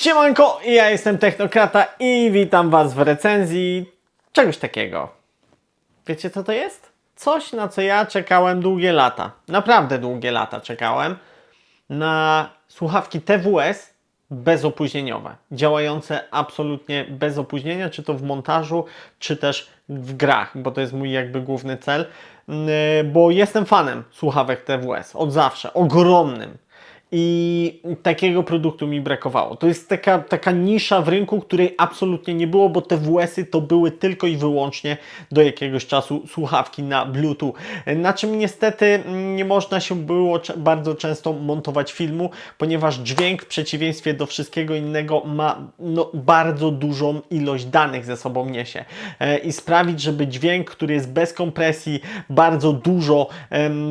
Siemanko, ja jestem Technokrata i witam Was w recenzji czegoś takiego. Wiecie co to jest? Coś na co ja czekałem długie lata. Naprawdę długie lata czekałem. Na słuchawki TWS bezopóźnieniowe. Działające absolutnie bez opóźnienia, czy to w montażu, czy też w grach, bo to jest mój jakby główny cel. Yy, Bo jestem fanem słuchawek TWS od zawsze, ogromnym. I takiego produktu mi brakowało. To jest taka, taka nisza w rynku, której absolutnie nie było, bo te WS-y to były tylko i wyłącznie do jakiegoś czasu słuchawki na Bluetooth. Na czym niestety mm, nie można się było bardzo często montować filmu, ponieważ dźwięk w przeciwieństwie do wszystkiego innego ma no, bardzo dużą ilość danych ze sobą niesie. E, I sprawić, żeby dźwięk, który jest bez kompresji, bardzo dużo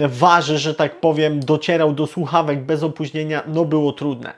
waży, że tak powiem, docierał do słuchawek bez opóźnienia, no było trudne.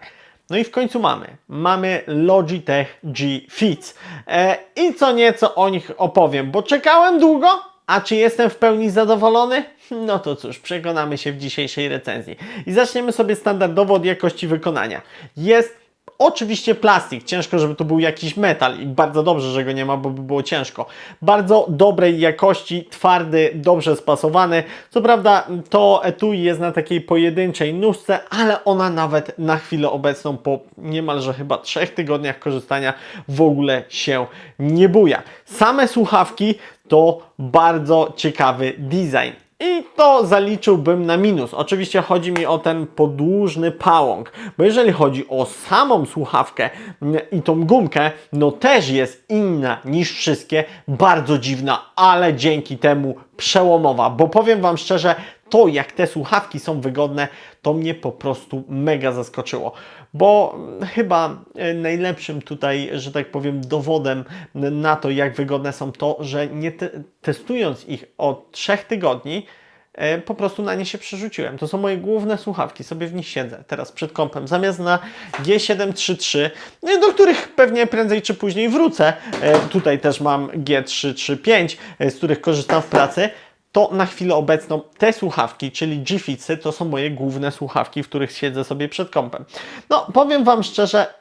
No i w końcu mamy. Mamy Logitech G Fits. E, I co nieco o nich opowiem, bo czekałem długo, a czy jestem w pełni zadowolony? No to cóż, przekonamy się w dzisiejszej recenzji. I zaczniemy sobie standardowo od jakości wykonania. Jest Oczywiście plastik, ciężko, żeby to był jakiś metal i bardzo dobrze, że go nie ma, bo by było ciężko. Bardzo dobrej jakości, twardy, dobrze spasowany. Co prawda to etui jest na takiej pojedynczej nóżce, ale ona nawet na chwilę obecną po niemalże chyba trzech tygodniach korzystania w ogóle się nie buja. Same słuchawki to bardzo ciekawy design. I to zaliczyłbym na minus. Oczywiście chodzi mi o ten podłużny pałąk, bo jeżeli chodzi o samą słuchawkę mm, i tą gumkę, no też jest inna niż wszystkie, bardzo dziwna, ale dzięki temu przełomowa, bo powiem Wam szczerze, to jak te słuchawki są wygodne, to mnie po prostu mega zaskoczyło, bo chyba e, najlepszym tutaj, że tak powiem, dowodem na to, jak wygodne są to, że nie te testując ich od trzech tygodni, e, po prostu na nie się przerzuciłem. To są moje główne słuchawki, sobie w nich siedzę teraz przed kąpem. Zamiast na G733, no do których pewnie prędzej czy później wrócę, e, tutaj też mam G335, e, z których korzystam w pracy, to na chwilę obecną te słuchawki, czyli G-Fitsy, to są moje główne słuchawki, w których siedzę sobie przed kąpem. No, powiem Wam szczerze,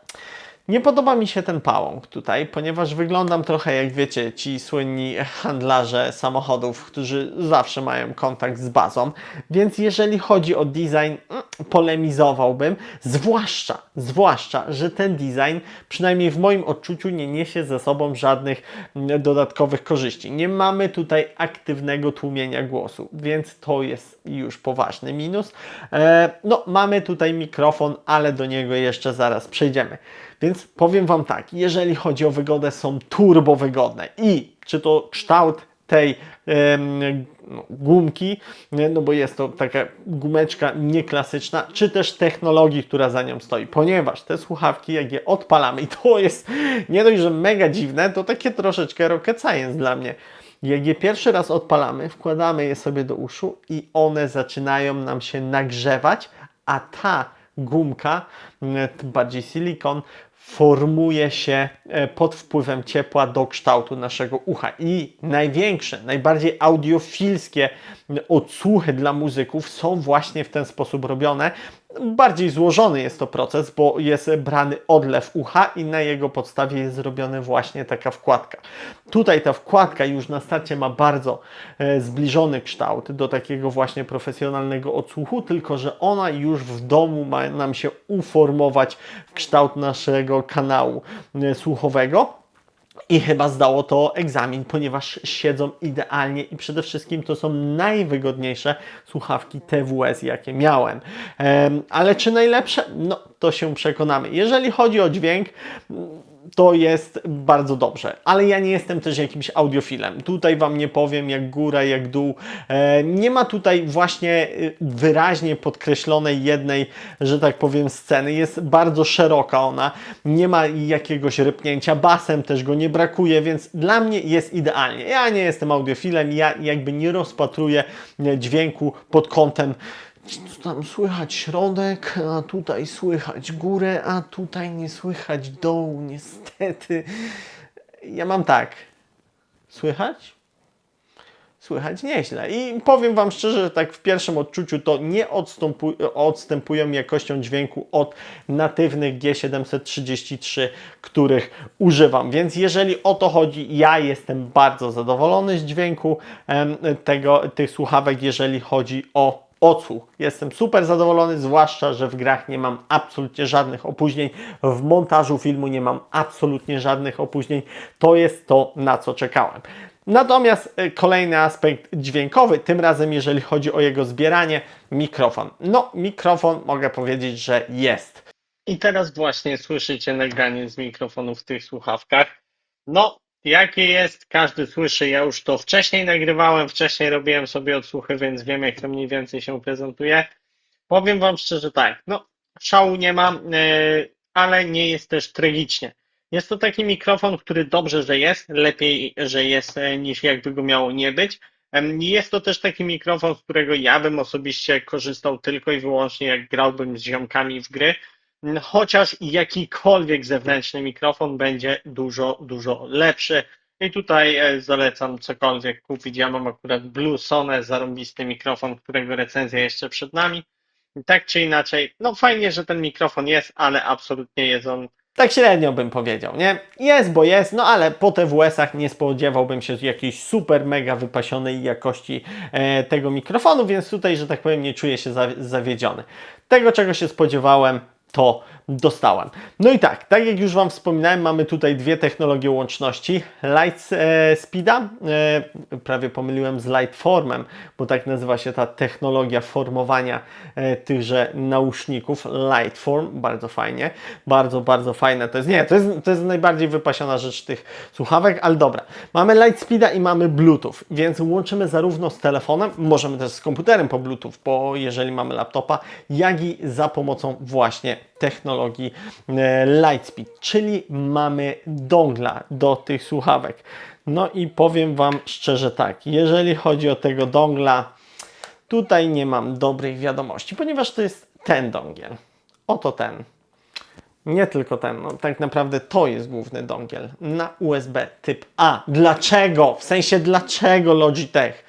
nie podoba mi się ten pałąk tutaj, ponieważ wyglądam trochę jak wiecie, ci słynni handlarze samochodów, którzy zawsze mają kontakt z bazą. Więc jeżeli chodzi o design, mm, polemizowałbym, zwłaszcza, zwłaszcza, że ten design, przynajmniej w moim odczuciu, nie niesie ze sobą żadnych mm, dodatkowych korzyści. Nie mamy tutaj aktywnego tłumienia głosu, więc to jest już poważny minus. E, no, mamy tutaj mikrofon, ale do niego jeszcze zaraz przejdziemy. Więc powiem Wam tak, jeżeli chodzi o wygodę, są turbo wygodne i czy to kształt tej gumki, no bo jest to taka gumeczka nieklasyczna, czy też technologii, która za nią stoi, ponieważ te słuchawki, jak je odpalamy, i to jest nie dość, że mega dziwne, to takie troszeczkę rocket science dla mnie. Jak je pierwszy raz odpalamy, wkładamy je sobie do uszu i one zaczynają nam się nagrzewać, a ta gumka, bardziej silikon, formuje się e, pod wpływem ciepła do kształtu naszego ucha. I największe, najbardziej audiofilskie odsłuchy dla muzyków są właśnie w ten sposób robione. Bardziej złożony jest to proces, bo jest brany odlew ucha i na jego podstawie jest zrobiona właśnie taka wkładka. Tutaj ta wkładka już na starcie ma bardzo e, zbliżony kształt do takiego właśnie profesjonalnego odsłuchu, tylko że ona już w domu ma nam się uformować w kształt naszego kanału e, słuchowego. I chyba zdało to egzamin, ponieważ siedzą idealnie i przede wszystkim to są najwygodniejsze słuchawki TWS, jakie miałem. Em, ale czy najlepsze? No, to się przekonamy. Jeżeli chodzi o dźwięk, to jest bardzo dobrze, ale ja nie jestem też jakimś audiofilem. Tutaj Wam nie powiem jak góra, jak dół. E, nie ma tutaj właśnie y, wyraźnie podkreślonej jednej, że tak powiem, sceny. Jest bardzo szeroka ona, nie ma jakiegoś rypnięcia, basem też go nie brakuje, więc dla mnie jest idealnie. Ja nie jestem audiofilem, ja jakby nie rozpatruję e, dźwięku pod kątem tam słychać środek, a tutaj słychać górę, a tutaj nie słychać dołu, niestety. Ja mam tak. Słychać? słychać nieźle. I powiem Wam szczerze, że tak w pierwszym odczuciu to nie odstępu, odstępują jakością dźwięku od natywnych G733, których używam. Więc jeżeli o to chodzi, ja jestem bardzo zadowolony z dźwięku em, tego, tych słuchawek, jeżeli chodzi o odsłuch. Jestem super zadowolony, zwłaszcza, że w grach nie mam absolutnie żadnych opóźnień. W montażu filmu nie mam absolutnie żadnych opóźnień. To jest to, na co czekałem. Natomiast y, kolejny aspekt dźwiękowy, tym razem jeżeli chodzi o jego zbieranie, mikrofon. No, mikrofon mogę powiedzieć, że jest. I teraz właśnie słyszycie nagranie z mikrofonu w tych słuchawkach. No, jakie jest, każdy słyszy. Ja już to wcześniej nagrywałem, wcześniej robiłem sobie odsłuchy, więc wiem, jak to mniej więcej się prezentuje. Powiem Wam szczerze tak, no, szału nie mam, yy, ale nie jest też tragicznie. Jest to taki mikrofon, który dobrze, że jest, lepiej, że jest, e, niż jakby go miało nie być. Jest to też taki mikrofon, z którego ja bym osobiście korzystał tylko i wyłącznie jak grałbym z ziomkami w gry, chociaż jakikolwiek zewnętrzny mikrofon będzie dużo, dużo lepszy. I tutaj e, zalecam cokolwiek kupić. Ja mam akurat Blue Sony, zarąbisty mikrofon, którego recenzja jeszcze przed nami. Tak czy inaczej, no fajnie, że ten mikrofon jest, ale absolutnie jest on tak średnio bym powiedział, nie? Jest, bo jest, no ale po TWS-ach nie spodziewałbym się jakiejś super, mega wypasionej jakości e, tego mikrofonu, więc tutaj, że tak powiem, nie czuję się za, zawiedziony. Tego, czego się spodziewałem, to dostałem. No i tak, tak jak już Wam wspominałem, mamy tutaj dwie technologie łączności. Light e, Speeda, e, prawie pomyliłem z Lightformem, bo tak nazywa się ta technologia formowania e, tychże nauszników. Lightform, bardzo fajnie, bardzo, bardzo fajne. To jest, nie, to jest, to jest najbardziej wypasiona rzecz tych słuchawek, ale dobra. Mamy Light Speeda i mamy Bluetooth, więc łączymy zarówno z telefonem, możemy też z komputerem po Bluetooth, bo jeżeli mamy laptopa, jak i za pomocą właśnie technologii e, Lightspeed, czyli mamy dongla do tych słuchawek. No i powiem Wam szczerze tak, jeżeli chodzi o tego dongla, tutaj nie mam dobrych wiadomości, ponieważ to jest ten dongiel. Oto ten. Nie tylko ten, no, tak naprawdę to jest główny dongiel na USB typ A. Dlaczego? W sensie dlaczego Logitech?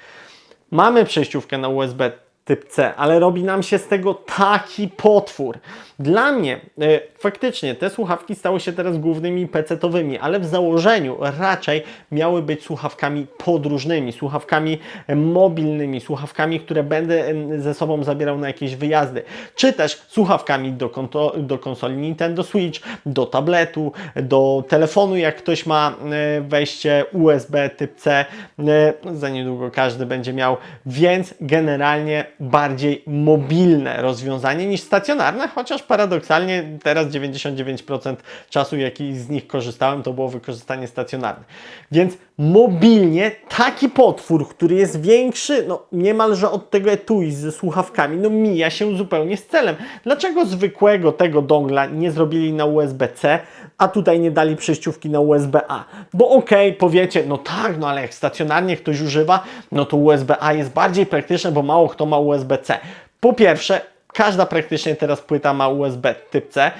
Mamy przejściówkę na USB typ C, ale robi nam się z tego taki potwór. Dla mnie e, faktycznie te słuchawki stały się teraz głównymi PC-towymi, ale w założeniu raczej miały być słuchawkami podróżnymi, słuchawkami e, mobilnymi, słuchawkami, które będę ze sobą zabierał na jakieś wyjazdy, czy też słuchawkami do, do konsoli Nintendo Switch, do tabletu, do telefonu, jak ktoś ma e, wejście USB typ C, e, za niedługo każdy będzie miał, więc generalnie bardziej mobilne rozwiązanie niż stacjonarne, chociaż paradoksalnie teraz 99% czasu, jaki z nich korzystałem, to było wykorzystanie stacjonarne. Więc mobilnie taki potwór, który jest większy, no niemalże od tego etui ze słuchawkami, no mija się zupełnie z celem. Dlaczego zwykłego tego dongla nie zrobili na USB-C, a tutaj nie dali przejściówki na USB-A? Bo okej, okay, powiecie, no tak, no ale jak stacjonarnie ktoś używa, no to USB-A jest bardziej praktyczne, bo mało kto ma USB-C. Po pierwsze, Każda praktycznie teraz płyta ma USB typ C.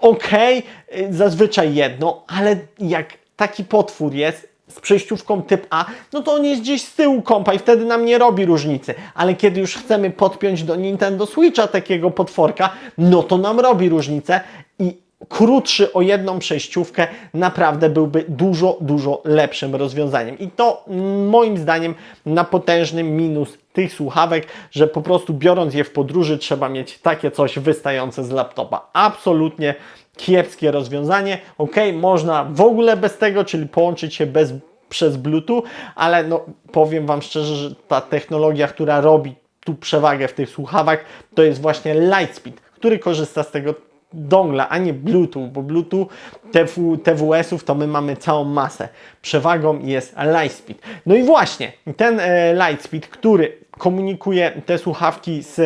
Okej, okay, zazwyczaj jedno, ale jak taki potwór jest z przejściówką typ A, no to on jest gdzieś z tyłu kompa i wtedy nam nie robi różnicy. Ale kiedy już chcemy podpiąć do Nintendo Switcha takiego potworka, no to nam robi różnicę krótszy o jedną przejściówkę naprawdę byłby dużo, dużo lepszym rozwiązaniem. I to mm, moim zdaniem na potężny minus tych słuchawek, że po prostu biorąc je w podróży trzeba mieć takie coś wystające z laptopa. Absolutnie kiepskie rozwiązanie. Ok, można w ogóle bez tego, czyli połączyć się bez, przez Bluetooth, ale no, powiem Wam szczerze, że ta technologia, która robi tu przewagę w tych słuchawkach, to jest właśnie Lightspeed, który korzysta z tego dongla, a nie Bluetooth, bo Bluetooth TW, TWS-ów to my mamy całą masę. Przewagą jest Lightspeed. No i właśnie ten e, Lightspeed, który komunikuje te słuchawki z e,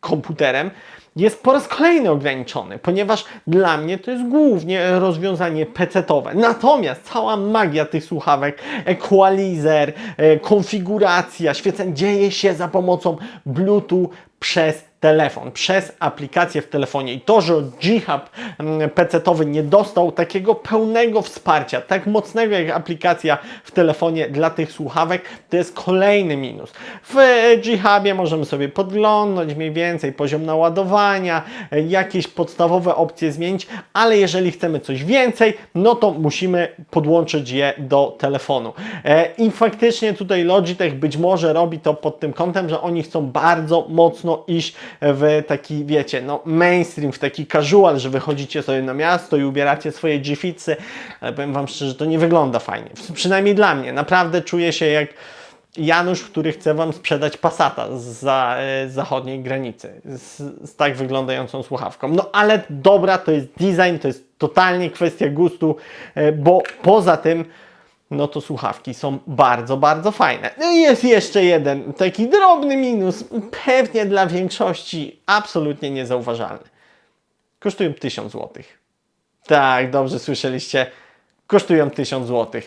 komputerem, jest po raz kolejny ograniczony, ponieważ dla mnie to jest głównie rozwiązanie PC-towe. Natomiast cała magia tych słuchawek, equalizer, e, konfiguracja, świecenie dzieje się za pomocą Bluetooth przez telefon, przez aplikację w telefonie i to, że G-Hub mm, PC-towy nie dostał takiego pełnego wsparcia, tak mocnego jak aplikacja w telefonie dla tych słuchawek, to jest kolejny minus. W e, G-Hubie możemy sobie podglądnąć mniej więcej poziom naładowania, e, jakieś podstawowe opcje zmienić, ale jeżeli chcemy coś więcej, no to musimy podłączyć je do telefonu. E, I faktycznie tutaj Logitech być może robi to pod tym kątem, że oni chcą bardzo mocno iść w taki, wiecie, no mainstream, w taki casual, że wychodzicie sobie na miasto i ubieracie swoje G-Fitsy, ale powiem Wam szczerze, to nie wygląda fajnie. Przynajmniej dla mnie. Naprawdę czuję się jak Janusz, który chce Wam sprzedać Passata za e, zachodniej granicy z, z tak wyglądającą słuchawką. No ale dobra, to jest design, to jest totalnie kwestia gustu, e, bo poza tym no to słuchawki są bardzo, bardzo fajne. No i jest jeszcze jeden taki drobny minus, pewnie dla większości absolutnie niezauważalny. Kosztują 1000 zł. Tak, dobrze słyszeliście. Kosztują 1000 zł.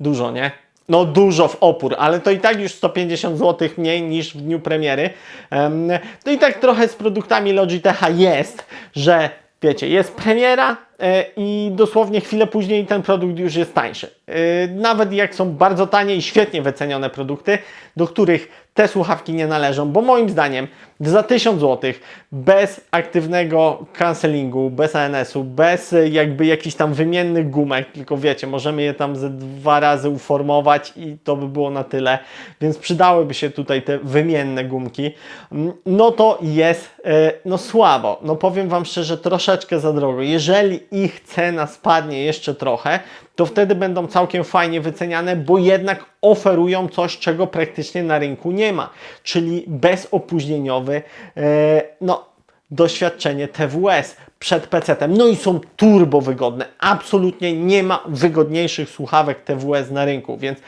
Dużo, nie? No dużo w opór, ale to i tak już 150 zł mniej niż w dniu premiery. Em, To i tak trochę z produktami Logitecha jest, że wiecie, jest premiera e, i dosłownie chwilę później ten produkt już jest tańszy. E, Nawet jak są bardzo tanie i świetnie wycenione produkty, do których te słuchawki nie należą, bo moim zdaniem za 1000 zł bez aktywnego cancelingu, bez ANS-u, bez e, jakby jakichś tam wymiennych gumek, tylko wiecie, możemy je tam ze dwa razy uformować i to by było na tyle, więc przydałyby się tutaj te wymienne gumki, Mm, no to jest e, no słabo. No powiem Wam szczerze, troszeczkę za drogo. Jeżeli ich cena spadnie jeszcze trochę, to wtedy będą całkiem fajnie wyceniane, bo jednak oferują coś, czego praktycznie na rynku nie ma, czyli bezopóźnieniowy, e, no doświadczenie TWS przed PC-tem. No i są turbo wygodne. Absolutnie nie ma wygodniejszych słuchawek TWS na rynku, więc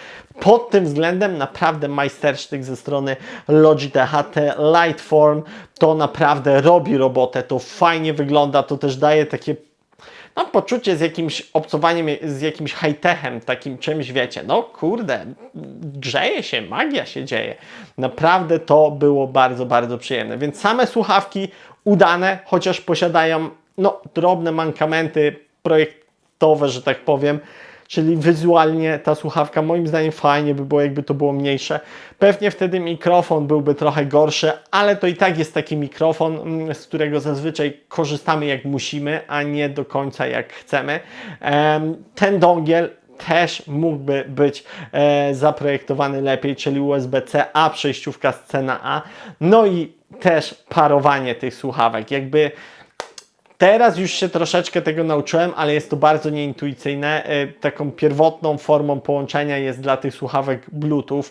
pod tym względem naprawdę majstersztyk ze strony Logitecha. Te Lightform to naprawdę robi robotę, to fajnie wygląda, to też daje takie no, poczucie z jakimś obcowaniem, z jakimś high-techem, takim czymś, wiecie, no kurde, grzeje się, magia się dzieje. Naprawdę to było bardzo, bardzo przyjemne. Więc same słuchawki udane, chociaż posiadają no, drobne mankamenty projektowe, że tak powiem, Czyli wizualnie ta słuchawka moim zdaniem fajnie by było, jakby to było mniejsze. Pewnie wtedy mikrofon byłby trochę gorszy, ale to i tak jest taki mikrofon, mm, z którego zazwyczaj korzystamy jak musimy, a nie do końca jak chcemy. Em, Ten dongiel też mógłby być e, zaprojektowany lepiej, czyli USB-C, a przejściówka z C na A. No i też parowanie tych słuchawek. Jakby Teraz już się troszeczkę tego nauczyłem, ale jest to bardzo nieintuicyjne. E, Taką pierwotną formą połączenia jest dla tych słuchawek Bluetooth,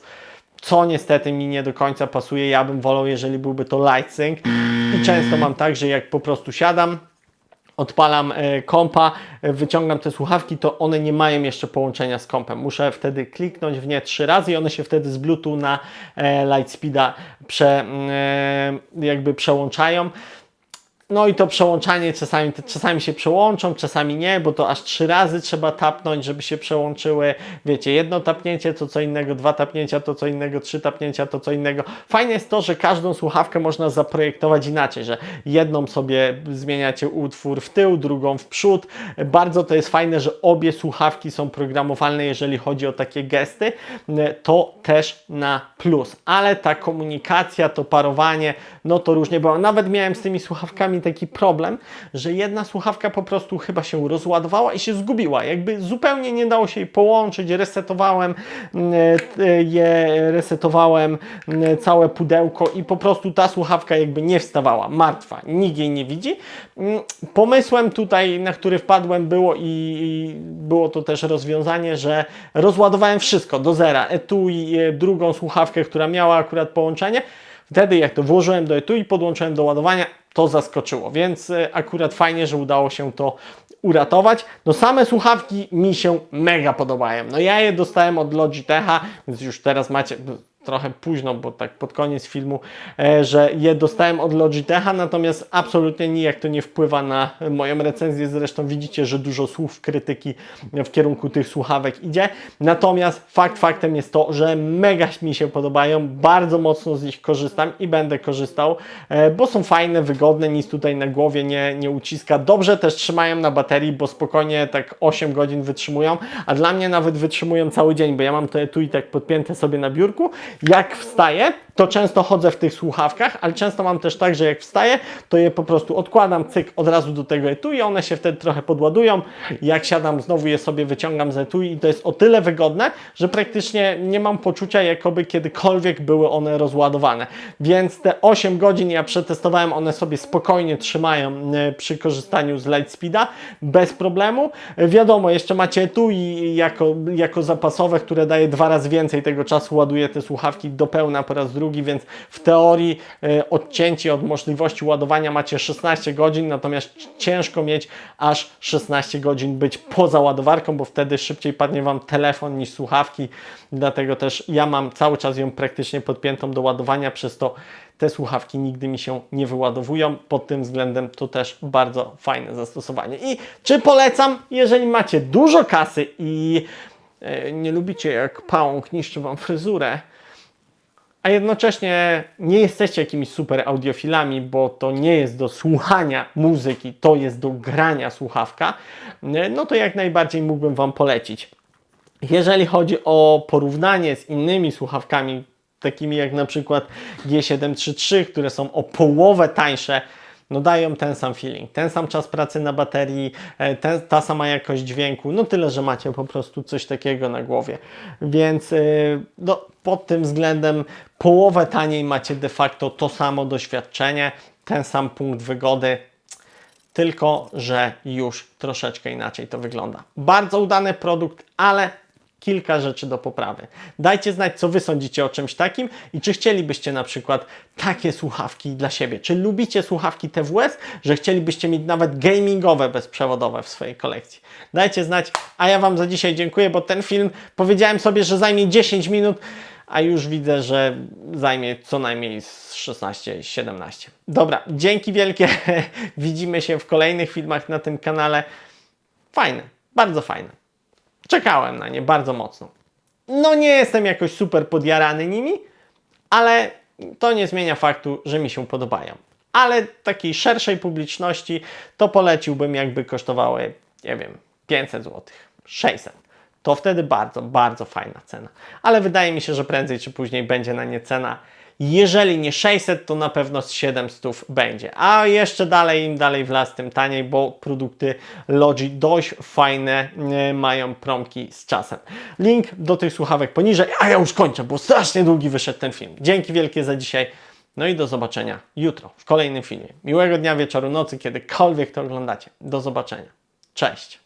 co niestety mi nie do końca pasuje. Ja bym wolał, jeżeli byłby to LightSync. I często mam tak, że jak po prostu siadam, odpalam e, kompa, e, wyciągam te słuchawki, to one nie mają jeszcze połączenia z kompem. Muszę wtedy kliknąć w nie trzy razy i one się wtedy z Bluetooth na e, Lightspeeda prze, mm, e, jakby przełączają. No i to przełączanie czasami, czasami się przełączą, czasami nie, bo to aż trzy razy trzeba tapnąć, żeby się przełączyły. Wiecie, jedno tapnięcie to co innego, dwa tapnięcia to co innego, trzy tapnięcia to co innego. Fajne jest to, że każdą słuchawkę można zaprojektować inaczej, że jedną sobie zmieniacie utwór w tył, drugą w przód. Bardzo to jest fajne, że obie słuchawki są programowalne, jeżeli chodzi o takie gesty. To też na plus. Ale ta komunikacja, to parowanie, no to różnie było. Nawet miałem z tymi słuchawkami taki problem, że jedna słuchawka po prostu chyba się rozładowała i się zgubiła. Jakby zupełnie nie dało się jej połączyć. Resetowałem mm, e, je, resetowałem mm, całe pudełko i po prostu ta słuchawka jakby nie wstawała, martwa. Nikt jej nie widzi. Mm, Pomysłem tutaj, na który wpadłem było i, było to też rozwiązanie, że rozładowałem wszystko do zera. Etui, e, drugą słuchawkę, która miała akurat połączenie. Wtedy jak to włożyłem do etui, podłączyłem do ładowania, to zaskoczyło, więc e, akurat fajnie, że udało się to uratować. No same słuchawki mi się mega podobają. No ja je dostałem od Logitecha, więc już teraz macie trochę późno, bo tak pod koniec filmu, e, że je dostałem od Logitecha, natomiast absolutnie nijak to nie wpływa na moją recenzję. Zresztą widzicie, że dużo słów krytyki w kierunku tych słuchawek idzie. Natomiast fakt faktem jest to, że mega mi się podobają, bardzo mocno z nich korzystam i będę korzystał, e, bo są fajne, wygodne, nic tutaj na głowie nie, nie uciska. Dobrze też trzymają na baterii, bo spokojnie tak 8 godzin wytrzymują, a dla mnie nawet wytrzymują cały dzień, bo ja mam to tu i tak podpięte sobie na biurku. Jak wstaję, to często chodzę w tych słuchawkach, ale często mam też tak, że jak wstaję, to je po prostu odkładam, cyk, od razu do tego etui, one się wtedy trochę podładują. Jak siadam, znowu je sobie wyciągam z etui i to jest o tyle wygodne, że praktycznie nie mam poczucia, jakoby kiedykolwiek były one rozładowane. Więc te 8 godzin ja przetestowałem, one sobie spokojnie trzymają e, przy korzystaniu z Lightspeeda bez problemu. Wiadomo, jeszcze macie etui jako, jako zapasowe, które daje dwa razy więcej tego czasu, ładuje te słuchawki do pełna po raz drugi, więc w teorii e, odcięci od możliwości ładowania macie 16 godzin, natomiast ciężko mieć aż 16 godzin być poza ładowarką, bo wtedy szybciej padnie Wam telefon niż słuchawki, dlatego też ja mam cały czas ją praktycznie podpiętą do ładowania, przez to te słuchawki nigdy mi się nie wyładowują. Pod tym względem to też bardzo fajne zastosowanie. I czy polecam, jeżeli macie dużo kasy i e, nie lubicie jak pałąk niszczy Wam fryzurę, a jednocześnie nie jesteście jakimiś super audiofilami, bo to nie jest do słuchania muzyki, to jest do grania słuchawka, no to jak najbardziej mógłbym Wam polecić. Jeżeli chodzi o porównanie z innymi słuchawkami, takimi jak na przykład G733, które są o połowę tańsze, no dają ten sam feeling, ten sam czas pracy na baterii, e, ta sama jakość dźwięku, no tyle, że macie po prostu coś takiego na głowie. Więc e, no, pod tym względem połowę taniej macie de facto to samo doświadczenie, ten sam punkt wygody, tylko że już troszeczkę inaczej to wygląda. Bardzo udany produkt, ale kilka rzeczy do poprawy. Dajcie znać, co Wy sądzicie o czymś takim i czy chcielibyście na przykład takie słuchawki dla siebie. Czy lubicie słuchawki TWS, że chcielibyście mieć nawet gamingowe bezprzewodowe w swojej kolekcji. Dajcie znać, a ja Wam za dzisiaj dziękuję, bo ten film powiedziałem sobie, że zajmie 10 minut, a już widzę, że zajmie co najmniej z 16-17. Dobra, dzięki wielkie. Widzimy się w kolejnych filmach na tym kanale. Fajne, bardzo fajne. Czekałem na nie bardzo mocno. No nie jestem jakoś super podjarany nimi, ale to nie zmienia faktu, że mi się podobają. Ale takiej szerszej publiczności to poleciłbym, jakby kosztowały, nie wiem, 500 zł, 600. To wtedy bardzo, bardzo fajna cena. Ale wydaje mi się, że prędzej czy później będzie na nie cena. Jeżeli nie 600, to na pewno z 700 będzie. A jeszcze dalej, im dalej w las, tym taniej, bo produkty Logi dość fajne mają promki z czasem. Link do tych słuchawek poniżej, a ja już kończę, bo strasznie długi wyszedł ten film. Dzięki wielkie za dzisiaj. No i do zobaczenia jutro w kolejnym filmie. Miłego dnia, wieczoru, nocy, kiedykolwiek to oglądacie. Do zobaczenia. Cześć.